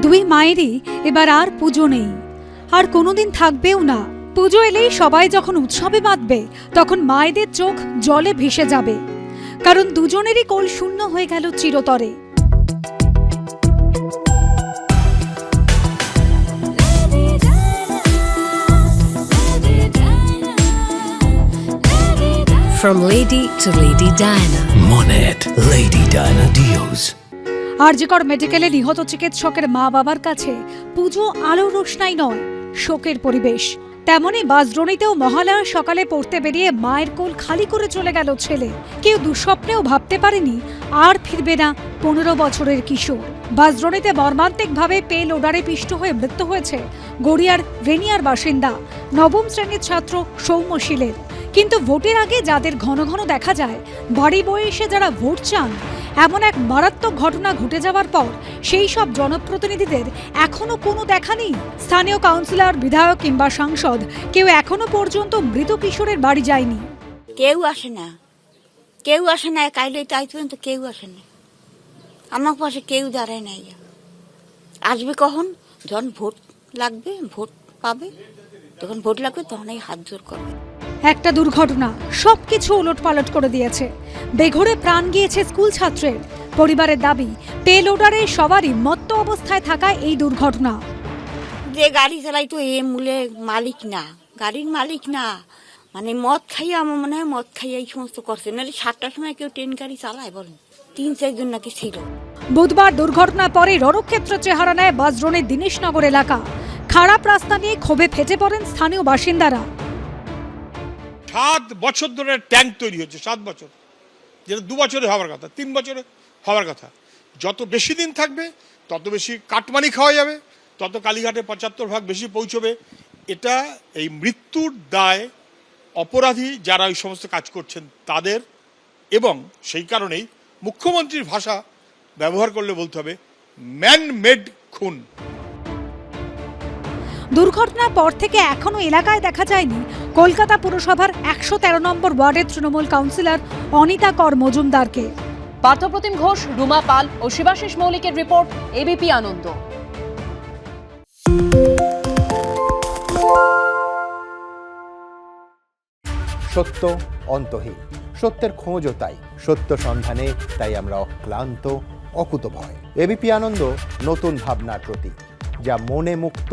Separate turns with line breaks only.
দুই মায়েরই এবার আর পুজো নেই আর কোনোদিন থাকবেও না পুজো এলেই সবাই যখন উৎসবে বাঁধবে তখন মায়েদের চোখ জলে ভেসে যাবে কারণ দুজনেরই কোল শূন্য হয়ে গেল চিরতরে
From Lady to Lady Diana.
Monet Lady Diana Deals.
RG Kar মেডিকেলে নিহত চিকিৎসকের মা বাবার কাছে পুজো আলো রোশনাই নয়, শোকের পরিবেশ। তেমনি বাসড্রোনিতেও মহালয়ার সকালে পড়তে বেরিয়ে মায়ের কোল খালি করে চলে গেল ছেলে। কেউ দুঃস্বপ্নেও ভাবতে পারেনি, আর ফিরবে না পনেরো বছরের কিশোর। বাসড্রোনিতে মর্মান্তিকভাবে পে লোডারে পিষ্ট হয়ে মৃত্যু হয়েছে গড়িয়ার রেনিয়ার বাসিন্দা, নবম শ্রেণির ছাত্র সৌম্যশীলের কিন্তু ভোটের আগে যাদের ঘন ঘন দেখা যায়, বাড়ি বয়ে এসে যারা ভোট চান, এমন এক মারাত্মক ঘটনা ঘটে যাওয়ার পর সেই সব জনপ্রতিনিধিদের এখনও কোনো দেখা নেই। স্থানীয় কাউন্সিলর, বিধায়ক কিংবা সাংসদ কেউ এখনও পর্যন্ত মৃত কিশোরের বাড়ি যায়নি।
কেউ আসে না। কেউ আসে না, কাইলে তাই পর্যন্ত কেউ আসে না। আমার পাশে কেউ দাঁড়ায় নাই। আসবে কখন? যখন ভোট লাগবে, ভোট পাবে। যখন ভোট লাগবে, তখনই হাত জোর করবে।
একটা দুর্ঘটনা সবকিছু উলট পালট করে দিয়েছে। বেঘরে প্রাণ গিয়েছে স্কুল ছাত্রের। পরিবারের দাবি পে লোডারে সবারই মত্ত অবস্থায় থাকা এই দুর্ঘটনা।
যে গাড়ি চালাই তো এ মূলে মালিক না গাড়ির মালিক না। মানে মদ খাইয়ে আমার মনে হয় মদ খাইয়ে এই সমস্ত করছে। নাহলে সাতটার সময় কেউ ট্রেন গাড়ি চালায় বলেন। তিন চারজন নাকি ছিল।
বুধবার দুর্ঘটনার পরে রণক্ষেত্র চেহারা নেয় বাসড্রোনের দিনেশনগর এলাকা। খারাপ রাস্তা নিয়ে ক্ষোভে ফেটে পড়েন স্থানীয় বাসিন্দারা।
সাত বছর ধরে ট্যাঙ্ক তৈরি হচ্ছে, সাত বছর। যেটা দু বছরে হওয়ার কথা, তিন বছরে হওয়ার কথা। যত বেশি দিন থাকবে, তত বেশি কাটমানি খাওয়া যাবে, তত কালীঘাটে পঁচাত্তর ভাগ বেশি পৌঁছবে। এটা এই মৃত্যুর দায় অপরাধী যারা ওই সমস্ত কাজ করছেন তাদের এবং সেই কারণেই মুখ্যমন্ত্রীর ভাষা ব্যবহার করলে বলতে হবে ম্যান মেড খুন।
দুর্ঘটনার পর থেকে এখনও এলাকায় দেখা যায়নি কলকাতা পুরসভার একশো তেরো নম্বর ওয়ার্ডের তৃণমূল কাউন্সিলর অনিতা কর মজুমদারকে।
পার্থপ্রতিম ঘোষ রুমা পাল ও শিবাশিস মৌলিকের রিপোর্ট এবিপি আনন্দ।
সত্য অন্তহীন সত্যের খোঁজও তাই সত্য সন্ধানে তাই আমরা অক্লান্ত অকুতভয়। এবিপি আনন্দ নতুন ভাবনার প্রতীক যা মনে মুক্ত